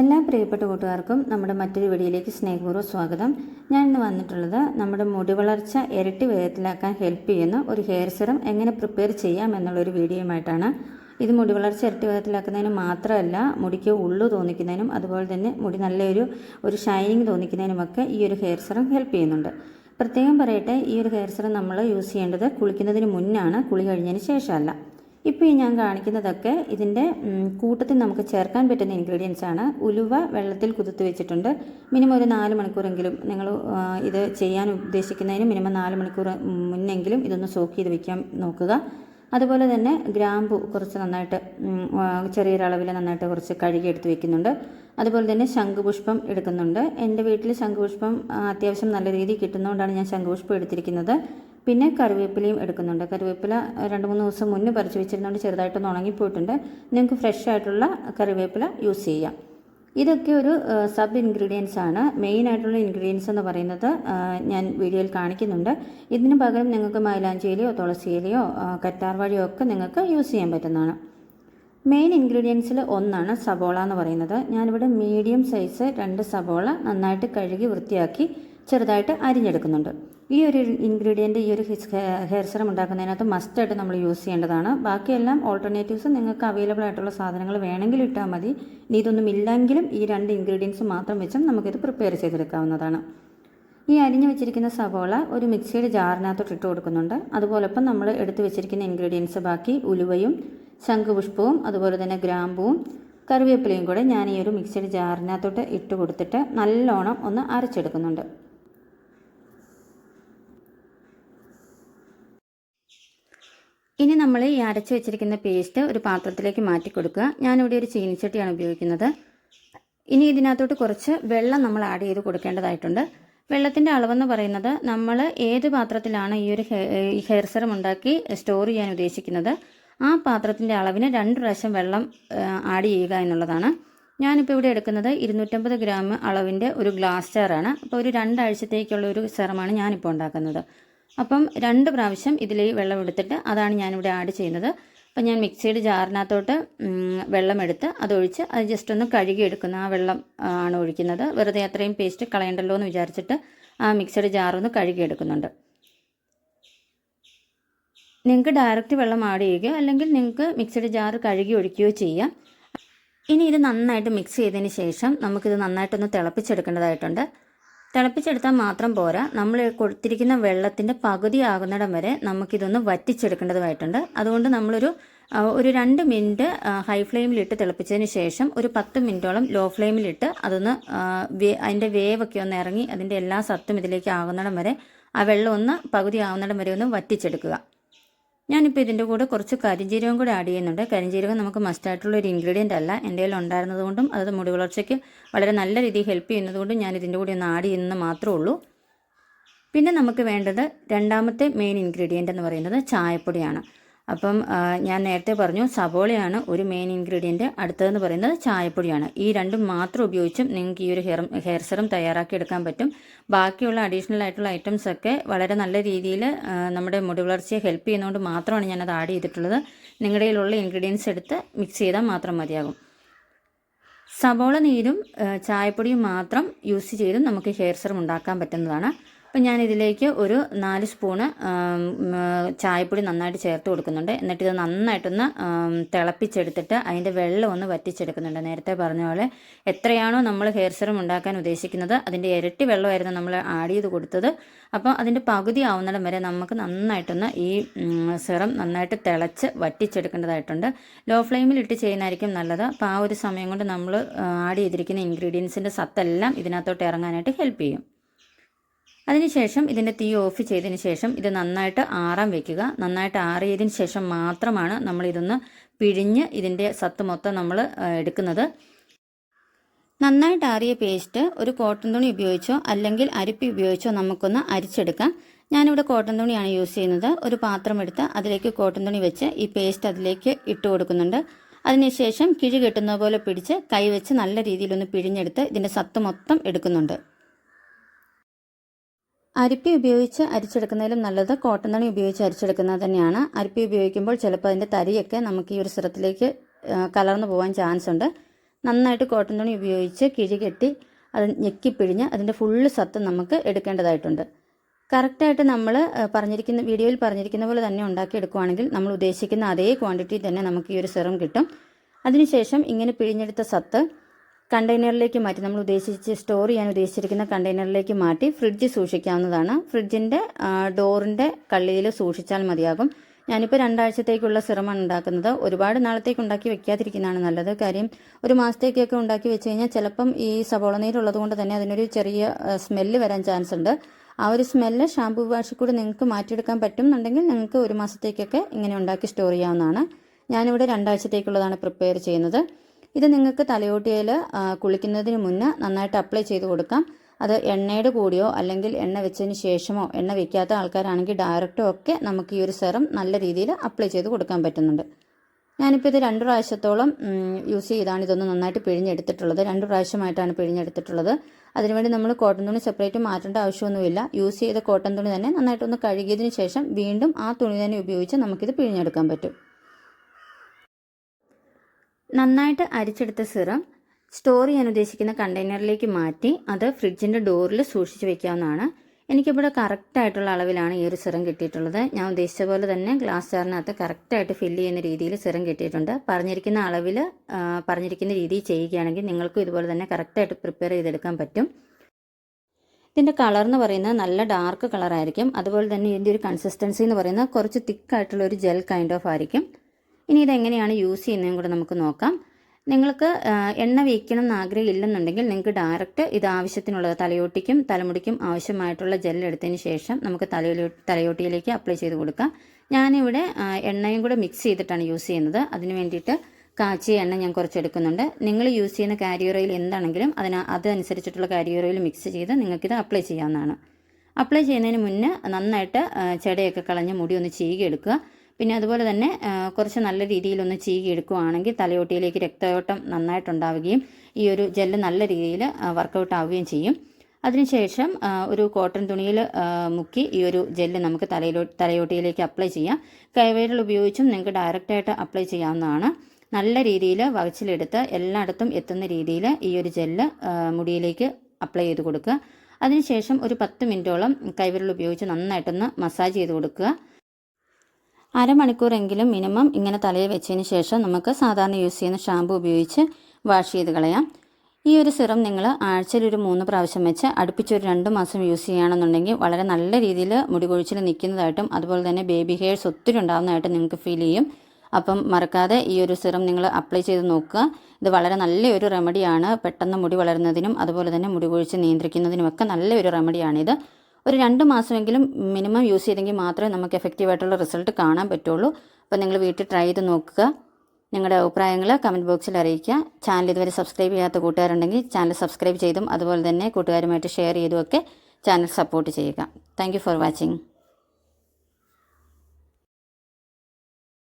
എല്ലാ പ്രിയപ്പെട്ട കൂട്ടുകാർക്കും നമ്മുടെ മറ്റൊരു വീഡിയോയിലേക്ക് സ്നേഹപൂർവം സ്വാഗതം. ഞാൻ ഇന്ന് വന്നിട്ടുള്ളത് നമ്മുടെ മുടി വളർച്ച ഇരട്ടി വേഗത്തിലാക്കാൻ ഹെൽപ്പ് ചെയ്യുന്ന ഒരു ഹെയർ സിറം എങ്ങനെ പ്രിപ്പയർ ചെയ്യാം എന്നുള്ളൊരു വീഡിയോയുമായിട്ടാണ്. ഇത് മുടി വളർച്ച ഇരട്ടി വേഗത്തിലാക്കുന്നതിന് മാത്രമല്ല മുടിക്ക് ഉള്ളു തോന്നിക്കുന്നതിനും അതുപോലെ തന്നെ മുടി നല്ലൊരു ഒരു ഷൈനിങ് തോന്നിക്കുന്നതിനുമൊക്കെ ഈ ഒരു ഹെയർ സിറം ഹെൽപ്പ് ചെയ്യുന്നുണ്ട്. പ്രത്യേകം പറയട്ടെ ഈ ഒരു ഹെയർ സിറം നമ്മൾ യൂസ് ചെയ്യേണ്ടത് കുളിക്കുന്നതിന് മുന്നാണ് കുളി കഴിഞ്ഞതിന് ശേഷമല്ല. ഇപ്പോൾ ഈ ഞാൻ കാണിക്കുന്നതൊക്കെ ഇതിന്റെ കൂട്ടത്തിൽ നമുക്ക് ചേർക്കാൻ പറ്റുന്ന ഇൻഗ്രീഡിയൻസ് ആണ്. ഉലുവ വെള്ളത്തിൽ കുതിർത്ത് വെച്ചിട്ടുണ്ട്. മിനിമം ഒരു നാല് മണിക്കൂറെങ്കിലും നിങ്ങൾ ഇത് ചെയ്യാൻ ഉദ്ദേശിക്കുന്നതിന് മിനിമം നാല് മണിക്കൂർ മുന്നെങ്കിലും ഇതൊന്ന് സോക്ക് ചെയ്ത് വെക്കാൻ നോക്കുക. അതുപോലെ തന്നെ ഗ്രാമ്പു കുറച്ച് നന്നായിട്ട് ചെറിയൊരളവിൽ നന്നായിട്ട് കുറച്ച് കഴുകി എടുത്ത് വെക്കുന്നുണ്ട്. അതുപോലെ തന്നെ ശംഖുപുഷ്പം എടുക്കുന്നുണ്ട്. എന്റെ വീട്ടിൽ ശംഖുപുഷ്പം അത്യാവശ്യം നല്ല രീതിയിൽ കിട്ടുന്നതുകൊണ്ടാണ് ഞാൻ ശംഖുപുഷ്പം എടുത്തിരിക്കുന്നത്. പിന്നെ കറിവേപ്പിലയും എടുക്കുന്നുണ്ട്. കറിവേപ്പില രണ്ട് മൂന്ന് ദിവസം മുന്നേ പറിച്ച് വെച്ചിരുന്നുകൊണ്ട് ചെറുതായിട്ടൊന്ന് ഉണങ്ങിപ്പോയിട്ടുണ്ട്. നിങ്ങൾക്ക് ഫ്രഷ് ആയിട്ടുള്ള കറിവേപ്പില യൂസ് ചെയ്യാം. ഇതൊക്കെ ഒരു സബ് ഇൻഗ്രീഡിയൻസ് ആണ്. മെയിൻ ആയിട്ടുള്ള ഇൻഗ്രീഡിയൻസ് എന്ന് പറയുന്നത് ഞാൻ വീഡിയോയിൽ കാണിക്കുന്നുണ്ട്. ഇതിന് പകരം നിങ്ങൾക്ക് മൈലാഞ്ചിയിലയോ തുളസിയിലയോ കറ്റാർവാഴിയോ ഒക്കെ നിങ്ങൾക്ക് യൂസ് ചെയ്യാൻ പറ്റുന്നതാണ്. മെയിൻ ഇൻഗ്രീഡിയൻസിൽ ഒന്നാണ് സബോള എന്ന് പറയുന്നത്. ഞാനിവിടെ മീഡിയം സൈസ് രണ്ട് സബോള നന്നായിട്ട് കഴുകി വൃത്തിയാക്കി ചെറുതായിട്ട് അരിഞ്ഞെടുക്കുന്നുണ്ട്. ഈ ഒരു ഇൻഗ്രീഡിയന്റ് ഈ ഒരു ഹെയർ സെറം ഉണ്ടാക്കുന്നതിനകത്ത് മസ്റ്റായിട്ട് നമ്മൾ യൂസ് ചെയ്യേണ്ടതാണ്. ബാക്കിയെല്ലാം ഓൾട്ടർനേറ്റീവ്സ് നിങ്ങൾക്ക് അവൈലബിൾ ആയിട്ടുള്ള സാധനങ്ങൾ വേണമെങ്കിൽ ഇട്ടാൽ മതി. ഇനി ഇതൊന്നും ഇല്ലെങ്കിലും ഈ രണ്ട് ഇൻഗ്രീഡിയൻസ് മാത്രം വെച്ചും നമുക്കിത് പ്രിപ്പയർ ചെയ്തെടുക്കാവുന്നതാണ്. ഈ അരിഞ്ഞു വെച്ചിരിക്കുന്ന സവോള ഒരു മിക്സിയുടെ ജാറിനകത്തോട്ട് ഇട്ട് കൊടുക്കുന്നുണ്ട്. അതുപോലെ ഇപ്പം നമ്മൾ എടുത്തു വെച്ചിരിക്കുന്ന ഇൻഗ്രീഡിയൻസ് ബാക്കി ഉലുവയും ശംഖുപുഷ്പവും അതുപോലെ തന്നെ ഗ്രാമ്പുവും കറിവേപ്പിലയും കൂടെ ഞാൻ ഈ ഒരു മിക്സിയുടെ ജാറിനകത്തോട്ട് ഇട്ട് കൊടുത്തിട്ട് നല്ലോണം ഒന്ന് അരച്ചെടുക്കുന്നുണ്ട്. ഇനി നമ്മൾ ഈ അരച്ച് വെച്ചിരിക്കുന്ന പേസ്റ്റ് ഒരു പാത്രത്തിലേക്ക് മാറ്റി കൊടുക്കുക. ഞാനിവിടെ ഒരു ചീനിച്ചട്ടിയാണ് ഉപയോഗിക്കുന്നത്. ഇനി ഇതിനകത്തോട്ട് കുറച്ച് വെള്ളം നമ്മൾ ആഡ് ചെയ്ത് കൊടുക്കേണ്ടതായിട്ടുണ്ട്. വെള്ളത്തിന്റെ അളവെന്ന് പറയുന്നത് നമ്മൾ ഏത് പാത്രത്തിലാണ് ഈ ഒരു ഹെയർ സെറം ഉണ്ടാക്കി സ്റ്റോർ ചെയ്യാൻ ഉദ്ദേശിക്കുന്നത്? ആ പാത്രത്തിന്റെ അളവിന് രണ്ട് പ്രാവശ്യം വെള്ളം ആഡ് ചെയ്യുക എന്നുള്ളതാണ്. ഞാനിപ്പോൾ ഇവിടെ എടുക്കുന്നത് ഇരുന്നൂറ്റമ്പത് ഗ്രാം അളവിന്റെ ഒരു ഗ്ലാസ് ജാറാണ് അപ്പോൾ ഒരു രണ്ടാഴ്ചത്തേക്കുള്ള ഒരു സെറമാണ് ഞാനിപ്പോൾ ഉണ്ടാക്കുന്നത്. അപ്പം രണ്ട് പ്രാവശ്യം ഇതിൽ വെള്ളം എടുത്തിട്ട് അതാണ് ഞാനിവിടെ ആഡ് ചെയ്യുന്നത്. അപ്പം ഞാൻ മിക്സിയുടെ ജാറിനകത്തോട്ട് വെള്ളം എടുത്ത് അതൊഴിച്ച് അത് ജസ്റ്റ് ഒന്ന് കഴുകിയെടുക്കുന്ന ആ വെള്ളം ആണ് ഒഴിക്കുന്നത്. വെറുതെ അത്രയും പേസ്റ്റ് കളയണ്ടല്ലോ എന്ന് വിചാരിച്ചിട്ട് ആ മിക്സിയുടെ ജാറൊന്ന് കഴുകിയെടുക്കുന്നുണ്ട്. നിങ്ങൾക്ക് ഡയറക്റ്റ് വെള്ളം ആഡ് ചെയ്യുകയോ അല്ലെങ്കിൽ നിങ്ങൾക്ക് മിക്സിയുടെ ജാർ കഴുകി ഒഴിക്കുകയോ ചെയ്യാം. ഇനി ഇത് നന്നായിട്ട് മിക്സ് ചെയ്തതിന് ശേഷം നമുക്കിത് നന്നായിട്ടൊന്ന് തിളപ്പിച്ചെടുക്കേണ്ടതായിട്ടുണ്ട്. തിളപ്പിച്ചെടുത്താൽ മാത്രം പോരാ. നമ്മൾ കൊടുത്തിരിക്കുന്ന വെള്ളത്തിന്റെ പകുതി ആകുന്നിടം വരെ നമുക്കിതൊന്ന് വറ്റിച്ചെടുക്കേണ്ടതുമായിട്ടുണ്ട്. അതുകൊണ്ട് നമ്മളൊരു ഒരു രണ്ട് മിനിറ്റ് ഹൈ ഫ്ലെയിമിലിട്ട് തിളപ്പിച്ചതിന് ശേഷം ഒരു പത്ത് മിനിറ്റോളം ലോ ഫ്ലെയിമിലിട്ട് അതൊന്ന് അതിന്റെ വേവൊക്കെ ഒന്ന് ഇറങ്ങി അതിന്റെ എല്ലാ സത്തും ഇതിലേക്ക് ആകുന്നിടം വരെ ആ വെള്ളം ഒന്ന് പകുതി ആകുന്നിടം വരെ ഒന്ന് വറ്റിച്ചെടുക്കുക. ഞാനിപ്പോൾ ഇതിന്റെ കൂടെ കുറച്ച് കരിഞ്ജീരകം കൂടി ആഡ് ചെയ്യുന്നുണ്ട്. കരിഞ്ജീരകം നമുക്ക് മസ്റ്റായിട്ടുള്ള ഒരു ഇൻഗ്രീഡിയന്റ് അല്ല. എന്റെ കയ്യിൽ ഉണ്ടായിരുന്നതുകൊണ്ടും അത് മുടി വളർച്ചയ്ക്ക് വളരെ നല്ല രീതിയിൽ ഹെൽപ്പ് ചെയ്യുന്നതുകൊണ്ടും ഞാൻ ഇതിന്റെ കൂടി ഒന്ന് ആഡ് ചെയ്യുന്നത് മാത്രമേ ഉള്ളൂ. പിന്നെ നമുക്ക് വേണ്ടത് രണ്ടാമത്തെ മെയിൻ ഇൻഗ്രീഡിയന്റ് എന്ന് പറയുന്നത് ചായപ്പൊടിയാണ്. അപ്പം ഞാൻ നേരത്തെ പറഞ്ഞു സബോളയാണ് ഒരു മെയിൻ ഇൻഗ്രീഡിയന്റ് അടുത്തതെന്ന് പറയുന്നത് ചായപ്പൊടിയാണ്. ഈ രണ്ടും മാത്രം ഉപയോഗിച്ചും നിങ്ങൾക്ക് ഈ ഒരു ഹെയർ ഹെയർ സെറം തയ്യാറാക്കി എടുക്കാൻ പറ്റും. ബാക്കിയുള്ള അഡീഷണൽ ആയിട്ടുള്ള ഐറ്റംസ് ഒക്കെ വളരെ നല്ല രീതിയിൽ നമ്മുടെ മുടി വളർച്ചയെ ഹെൽപ്പ് ചെയ്യുന്നതുകൊണ്ട് മാത്രമാണ് ഞാനത് ആഡ് ചെയ്തിട്ടുള്ളത്. നിങ്ങളുടെ കയ്യിലുള്ള ഇൻഗ്രീഡിയൻസ് എടുത്ത് മിക്സ് ചെയ്താൽ മാത്രം മതിയാകും. സവോള നീരും ചായപ്പൊടിയും മാത്രം യൂസ് ചെയ്തും നമുക്ക് ഹെയർ സെറം ഉണ്ടാക്കാൻ പറ്റുന്നതാണ്. അപ്പം ഞാനിതിലേക്ക് ഒരു നാല് സ്പൂണ് ചായപ്പൊടി നന്നായിട്ട് ചേർത്ത് കൊടുക്കുന്നുണ്ട്. എന്നിട്ട് ഇത് നന്നായിട്ടൊന്ന് തിളപ്പിച്ചെടുത്തിട്ട് അതിന്റെ വെള്ളം ഒന്ന് വറ്റിച്ചെടുക്കുന്നുണ്ട്. നേരത്തെ പറഞ്ഞ പോലെ എത്രയാണോ നമ്മൾ ഹെയർ സെറം ഉണ്ടാക്കാൻ ഉദ്ദേശിക്കുന്നത് അതിന്റെ ഇരട്ടി വെള്ളമായിരുന്നു നമ്മൾ ആഡ് ചെയ്ത് കൊടുത്തത്. അപ്പോൾ അതിന്റെ പകുതി ആവുന്നിടം വരെ നമുക്ക് നന്നായിട്ടൊന്ന് ഈ സെറം നന്നായിട്ട് തിളച്ച് വറ്റിച്ചെടുക്കേണ്ടതായിട്ടുണ്ട്. ലോ ഫ്ലെയിമിൽ ഇട്ട് ചെയ്യുന്നതായിരിക്കും നല്ലത്. അപ്പോൾ ആ ഒരു സമയം കൊണ്ട് നമ്മൾ ആഡ് ചെയ്തിരിക്കുന്ന ഇൻഗ്രീഡിയൻസിന്റെ സത്തെല്ലാം ഇതിനകത്തോട്ട് ഇറങ്ങാനായിട്ട് ഹെൽപ്പ് ചെയ്യും. അതിനുശേഷം ഇതിന്റെ തീ ഓഫ് ചെയ്തതിന് ശേഷം ഇത് നന്നായിട്ട് ആറാൻ വെക്കുക. നന്നായിട്ട് ആറിയതിന് ശേഷം മാത്രമാണ് നമ്മൾ ഇതൊന്ന് പിഴിഞ്ഞ് ഇതിന്റെ സത്ത് മൊത്തം നമ്മൾ എടുക്കുന്നത്. നന്നായിട്ട് ആറിയ പേസ്റ്റ് ഒരു കോട്ടൺ തുണി ഉപയോഗിച്ചോ അല്ലെങ്കിൽ അരിപ്പി ഉപയോഗിച്ചോ നമുക്കൊന്ന് അരിച്ചെടുക്കാം. ഞാനിവിടെ കോട്ടൺ തുണിയാണ് യൂസ് ചെയ്യുന്നത്. ഒരു പാത്രം എടുത്ത് അതിലേക്ക് കോട്ടൺ തുണി വെച്ച് ഈ പേസ്റ്റ് അതിലേക്ക് ഇട്ട് കൊടുക്കുന്നുണ്ട്. അതിനുശേഷം കിഴി കെട്ടുന്ന പോലെ പിടിച്ച് കൈ വെച്ച് നല്ല രീതിയിലൊന്ന് പിഴിഞ്ഞെടുത്ത് ഇതിന്റെ സത്ത് മൊത്തം എടുക്കുന്നുണ്ട്. അരിപ്പി ഉപയോഗിച്ച് അരിച്ചെടുക്കുന്നതിലും നല്ലത് കോട്ടൺ തണി ഉപയോഗിച്ച് അരിച്ചെടുക്കുന്നത് തന്നെയാണ്. അരിപ്പി ഉപയോഗിക്കുമ്പോൾ ചിലപ്പോൾ അതിന്റെ തരിയൊക്കെ നമുക്ക് ഈ ഒരു സിറത്തിലേക്ക് കലർന്നു പോകാൻ ചാൻസ് ഉണ്ട്. നന്നായിട്ട് കോട്ടൺ തുണി ഉപയോഗിച്ച് കിഴി കെട്ടി അത് ഞെക്കിപ്പിഴിഞ്ഞ് അതിന്റെ ഫുള്ള് സത്ത് നമുക്ക് എടുക്കേണ്ടതായിട്ടുണ്ട്. കറക്റ്റായിട്ട് നമ്മൾ പറഞ്ഞിരിക്കുന്ന വീഡിയോയിൽ പറഞ്ഞിരിക്കുന്ന പോലെ തന്നെ ഉണ്ടാക്കിയെടുക്കുകയാണെങ്കിൽ നമ്മൾ ഉദ്ദേശിക്കുന്ന അതേ ക്വാണ്ടിറ്റി തന്നെ നമുക്ക് ഈ ഒരു സിറം കിട്ടും. അതിനുശേഷം ഇങ്ങനെ പിഴിഞ്ഞെടുത്ത സത്ത് കണ്ടെയ്നറിലേക്ക് മാറ്റി. നമ്മൾ ഉദ്ദേശിച്ച് സ്റ്റോർ ചെയ്യാൻ ഉദ്ദേശിച്ചിരിക്കുന്ന കണ്ടെയ്നറിലേക്ക് മാറ്റി ഫ്രിഡ്ജ് സൂക്ഷിക്കാവുന്നതാണ്. ഫ്രിഡ്ജിന്റെ ഡോറിന്റെ കള്ളിയിൽ സൂക്ഷിച്ചാൽ മതിയാകും. ഞാനിപ്പോൾ രണ്ടാഴ്ചത്തേക്കുള്ള സിറമാണ് ഉണ്ടാക്കുന്നത്. ഒരുപാട് നാളത്തേക്ക് ഉണ്ടാക്കി വെക്കാതിരിക്കുന്നതാണ് നല്ലത്. കാര്യം ഒരു മാസത്തേക്കൊക്കെ ഉണ്ടാക്കി വെച്ച് കഴിഞ്ഞാൽ ചിലപ്പം ഈ സവോള നീരുള്ളത് കൊണ്ട് തന്നെ അതിനൊരു ചെറിയ സ്മെല്ല് വരാൻ ചാൻസ് ഉണ്ട്. ആ ഒരു സ്മെല്ല് ഷാമ്പൂ വാഷിൽ കൂടി നിങ്ങൾക്ക് മാറ്റിയെടുക്കാൻ പറ്റും എന്നുണ്ടെങ്കിൽ നിങ്ങൾക്ക് ഒരു മാസത്തേക്കൊക്കെ ഇങ്ങനെ ഉണ്ടാക്കി സ്റ്റോർ ചെയ്യാവുന്നതാണ്. ഞാനിവിടെ രണ്ടാഴ്ചത്തേക്കുള്ളതാണ് പ്രിപ്പയർ ചെയ്യുന്നത്. ഇത് നിങ്ങൾക്ക് തലയോട്ടിയിൽ കുളിക്കുന്നതിന് മുന്നേ നന്നായിട്ട് അപ്ലൈ ചെയ്ത് കൊടുക്കാം. അത് എണ്ണയുടെ കൂടിയോ അല്ലെങ്കിൽ എണ്ണ വെച്ചതിന് ശേഷമോ എണ്ണ വെക്കാത്ത ആൾക്കാരാണെങ്കിൽ ഡയറക്റ്റോ ഒക്കെ നമുക്ക് ഈ ഒരു സെറം നല്ല രീതിയിൽ അപ്ലൈ ചെയ്ത് കൊടുക്കാൻ പറ്റുന്നുണ്ട്. ഞാനിപ്പോൾ ഇത് രണ്ട് പ്രാവശ്യത്തോളം യൂസ് ചെയ്താണ് ഇതൊന്ന് നന്നായിട്ട് പിഴിഞ്ഞെടുത്തിട്ടുള്ളത്. രണ്ട് പ്രാവശ്യമായിട്ടാണ് പിഴിഞ്ഞെടുത്തിട്ടുള്ളത്. അതിനുവേണ്ടി നമ്മൾ കോട്ടൺ തുണി സെപ്പറേറ്റ് മാറ്റേണ്ട ആവശ്യമൊന്നുമില്ല. യൂസ് ചെയ്ത കോട്ടൺ തുണി തന്നെ നന്നായിട്ടൊന്ന് കഴുകിയതിന് ശേഷം വീണ്ടും ആ തുണി തന്നെ ഉപയോഗിച്ച് നമുക്കിത് പിഴിഞ്ഞെടുക്കാൻ പറ്റും. നന്നായിട്ട് അരിച്ചെടുത്ത സിറം സ്റ്റോർ ചെയ്യാൻ ഉദ്ദേശിക്കുന്ന കണ്ടെയ്നറിലേക്ക് മാറ്റി അത് ഫ്രിഡ്ജിന്റെ ഡോറിൽ സൂക്ഷിച്ച് വെക്കാവുന്നതാണ്. എനിക്കിവിടെ കറക്റ്റായിട്ടുള്ള അളവിലാണ് ഈ ഒരു സിറം കിട്ടിയിട്ടുള്ളത്. ഞാൻ ഉദ്ദേശിച്ച പോലെ തന്നെ ഗ്ലാസ് ജാറിനകത്ത് കറക്റ്റായിട്ട് ഫില്ല് ചെയ്യുന്ന രീതിയിൽ സിറം കിട്ടിയിട്ടുണ്ട്. പറഞ്ഞിരിക്കുന്ന അളവിൽ പറഞ്ഞിരിക്കുന്ന രീതിയിൽ ചെയ്യുകയാണെങ്കിൽ നിങ്ങൾക്കും ഇതുപോലെ തന്നെ കറക്റ്റായിട്ട് പ്രിപ്പയർ ചെയ്തെടുക്കാൻ പറ്റും. ഇതിന്റെ കളർ എന്ന് പറയുന്നത് നല്ല ഡാർക്ക് കളറായിരിക്കും അതുപോലെ തന്നെ ഇതിന്റെ ഒരു കൺസിസ്റ്റൻസി എന്ന് പറയുന്നത് കുറച്ച് തിക്കായിട്ടുള്ള ഒരു ജെൽ കൈൻഡ് ഓഫ് ആയിരിക്കും. ഇനി ഇതെങ്ങനെയാണ് യൂസ് ചെയ്യുന്നതും കൂടെ നമുക്ക് നോക്കാം. നിങ്ങൾക്ക് എണ്ണ വയ്ക്കണം എന്ന് ആഗ്രഹം ഇല്ലെന്നുണ്ടെങ്കിൽ നിങ്ങൾക്ക് ഡയറക്റ്റ് ഇത് ആവശ്യത്തിനുള്ളത് തലയോട്ടിക്കും തലമുടിക്കും ആവശ്യമായിട്ടുള്ള ജെൽ എടുത്തതിന് ശേഷം നമുക്ക് തലയോ തലയോട്ടിയിലേക്ക് അപ്ലൈ ചെയ്ത് കൊടുക്കാം. ഞാനിവിടെ എണ്ണയും കൂടെ മിക്സ് ചെയ്തിട്ടാണ് യൂസ് ചെയ്യുന്നത്. അതിന് വേണ്ടിയിട്ട് കാച്ചിയ എണ്ണ ഞാൻ കുറച്ച് എടുക്കുന്നുണ്ട് നിങ്ങൾ യൂസ് ചെയ്യുന്ന കാരിയർ ഓയിൽ എന്താണെങ്കിലും അതിന് അതനുസരിച്ചിട്ടുള്ള കാരിയർ ഓയിൽ മിക്സ് ചെയ്ത് നിങ്ങൾക്കിത് അപ്ലൈ ചെയ്യാവുന്നതാണ്. അപ്ലൈ ചെയ്യുന്നതിന് മുന്നേ നന്നായിട്ട് ചെടയൊക്കെ കളഞ്ഞ് മുടി ഒന്ന് ചീകി എടുക്കുക പിന്നെ അതുപോലെ തന്നെ കുറച്ച് നല്ല രീതിയിലൊന്ന് ചീകി എടുക്കുകയാണെങ്കിൽ തലയോട്ടിയിലേക്ക് രക്തയോട്ടം നന്നായിട്ടുണ്ടാവുകയും ഈ ഒരു ജെല്ല് നല്ല രീതിയിൽ വർക്കൗട്ട് ആവുകയും ചെയ്യും. അതിനുശേഷം ഒരു കോട്ടൺ തുണിയിൽ മുക്കി ഈ ഒരു ജെല്ല് നമുക്ക് തലയിലോ തലയോട്ടിയിലേക്ക് അപ്ലൈ ചെയ്യാം. കൈവയറിൽ ഉപയോഗിച്ചും നിങ്ങൾക്ക് ഡയറക്റ്റായിട്ട് അപ്ലൈ ചെയ്യാവുന്നതാണ്. നല്ല രീതിയിൽ വകച്ചിലെടുത്ത് എല്ലായിടത്തും എത്തുന്ന രീതിയിൽ ഈ ഒരു ജെല്ല് മുടിയിലേക്ക് അപ്ലൈ ചെയ്ത് കൊടുക്കുക. അതിനുശേഷം ഒരു പത്ത് മിനിറ്റോളം കൈവിരൽ ഉപയോഗിച്ച് നന്നായിട്ടൊന്ന് മസാജ് ചെയ്ത് കൊടുക്കുക. അരമണിക്കൂറെങ്കിലും മിനിമം ഇങ്ങനെ തലയിൽ വെച്ചതിന് ശേഷം നമുക്ക് സാധാരണ യൂസ് ചെയ്യുന്ന ഷാമ്പു ഉപയോഗിച്ച് വാഷ് ചെയ്ത് കളയാം. ഈ ഒരു സിറം നിങ്ങൾ ആഴ്ചയിൽ ഒരു മൂന്ന് പ്രാവശ്യം വെച്ച് അടുപ്പിച്ചൊരു രണ്ട് മാസം യൂസ് ചെയ്യുകയാണെന്നുണ്ടെങ്കിൽ വളരെ നല്ല രീതിയിൽ മുടി കൊഴിച്ചിൽ നിൽക്കുന്നതായിട്ടും അതുപോലെ തന്നെ ബേബി ഹെയർസ് ഒത്തിരി ഉണ്ടാകുന്നതായിട്ടും നിങ്ങൾക്ക് ഫീൽ ചെയ്യും. അപ്പം മറക്കാതെ ഈ ഒരു സിറം നിങ്ങൾ അപ്ലൈ ചെയ്ത് നോക്കുക. ഇത് വളരെ നല്ലൊരു റെമഡിയാണ്. പെട്ടെന്ന് മുടി വളരുന്നതിനും അതുപോലെ തന്നെ മുടി കൊഴിച്ച് നിയന്ത്രിക്കുന്നതിനുമൊക്കെ നല്ലൊരു റെമഡിയാണിത്. ഒരു രണ്ട് മാസമെങ്കിലും മിനിമം യൂസ് ചെയ്തെങ്കിൽ മാത്രമേ നമുക്ക് എഫക്റ്റീവായിട്ടുള്ള റിസൾട്ട് കാണാൻ പറ്റുള്ളൂ. അപ്പോൾ നിങ്ങൾ വീട്ടിൽ ട്രൈ ചെയ്ത് നോക്കുക. നിങ്ങളുടെ അഭിപ്രായങ്ങൾ കമന്റ് ബോക്സിൽ അറിയിക്കുക. ചാനൽ ഇതുവരെ സബ്സ്ക്രൈബ് ചെയ്യാത്ത കൂട്ടുകാരുണ്ടെങ്കിൽ ചാനൽ സബ്സ്ക്രൈബ് ചെയ്തും അതുപോലെ തന്നെ കൂട്ടുകാരുമായിട്ട് ഷെയർ ചെയ്തുമൊക്കെ ചാനൽ സപ്പോർട്ട് ചെയ്യുക. Thank for watching